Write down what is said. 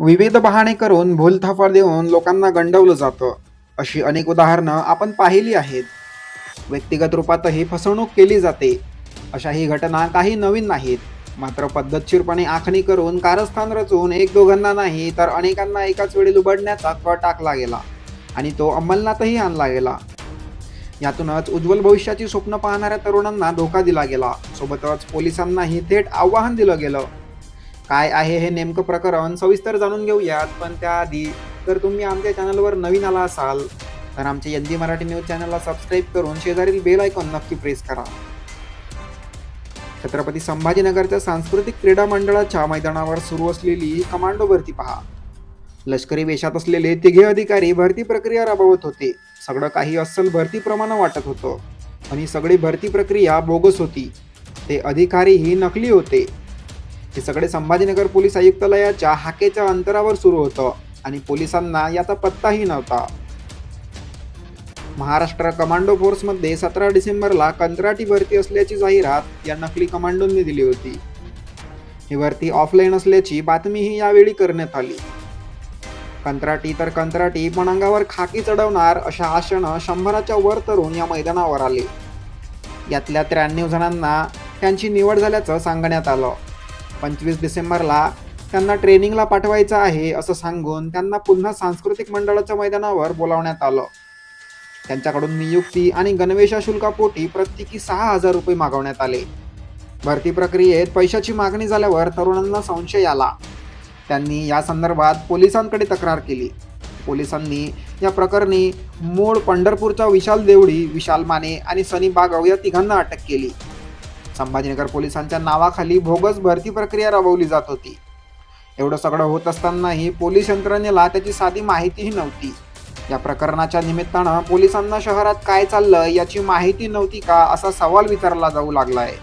विविध बहाणे करून भूलथापा देऊन लोकांना गंडवलं जातं अशी अनेक उदाहरणं आपण पाहिली आहेत. व्यक्तिगत रूपातही फसवणूक केली जाते. अशा ही घटना काही नवीन नाहीत मात्र पद्धतशीरपणे आखणी करून कारस्थान रचून एक दोघांना नाही तर अनेकांना एकाच वेळी लुबडण्याचा कट टाकला गेला आणि तो अंमलनातही आणला गेला. यातूनच उज्ज्वल भविष्याची स्वप्न पाहणाऱ्या तरुणांना धोका दिला गेला. सोबतच पोलिसांनाही थेट आव्हान दिलं गेलं. काय आहे हे नेमकं प्रकरण सविस्तर जाणून घेऊयात. पण त्याआधी जर तुम्ही आमच्या चॅनलवर नवीन आला असाल तर आमच्या यंदी मराठी न्यूज चॅनलला सबस्क्राईब करून शेजारील बेल आयकॉन नक्की प्रेस करा. छत्रपती संभाजीनगरच्या सांस्कृतिक क्रीडा मंडळाच्या मैदानावर सुरू असलेली ही कमांडो भरती पहा. लष्करी वेशात असलेले तिघे अधिकारी भरती प्रक्रिया राबवत होते. सगळं काही अस्सल भरतीप्रमाणे वाटत होतं. आणि सगळी भरती प्रक्रिया बोगस होती. ते अधिकारीही नकली होते. हे सगळे संभाजीनगर पोलीस आयुक्तालयाच्या हाकेच्या अंतरावर सुरू होतं आणि पोलिसांना याचा पत्ताही नव्हता. महाराष्ट्र कमांडो फोर्समध्ये सतरा डिसेंबरला कंत्राटी भरती असल्याची जाहिरात या नकली कमांडोंनी दिली होती. ही भरती ऑफलाईन असल्याची बातमीही यावेळी करण्यात आली. कंत्राटी तर कंत्राटी पण अंगावर खाकी चढवणार अशा आशनं शंभराच्या वर तरुण या मैदानावर आले. यातल्या त्र्याण्णव जणांना त्यांची निवड झाल्याचं सांगण्यात आलं. पंचवीस डिसेंबरला त्यांना ट्रेनिंगला पाठवायचं आहे असं सांगून त्यांना पुन्हा सांस्कृतिक मंडळाच्या मैदानावर बोलावण्यात आलं. त्यांच्याकडून नियुक्ती आणि गणवेशा शुल्कापोटी प्रत्येकी सहा हजार रुपये मागवण्यात आले. भरती प्रक्रियेत पैशाची मागणी झाल्यावर तरुणांना संशय आला. त्यांनी या संदर्भात पोलिसांकडे तक्रार केली. पोलिसांनी या प्रकरणी मूळ पंढरपूरचा विशाल देवडी विशाल माने आणि सनी बागव या तिघांना अटक केली. संभाजीनगर पोलिसांच्या नावाखाली भोगस भरती प्रक्रिया राबवली जात होती. एवढं सगळं होत असतानाही पोलीस यंत्रणेला त्याची साधी माहितीही नव्हती. या प्रकरणाच्या निमित्तानं पोलिसांना शहरात काय चाललं याची माहिती नव्हती का असा सवाल विचारला जाऊ लागला आहे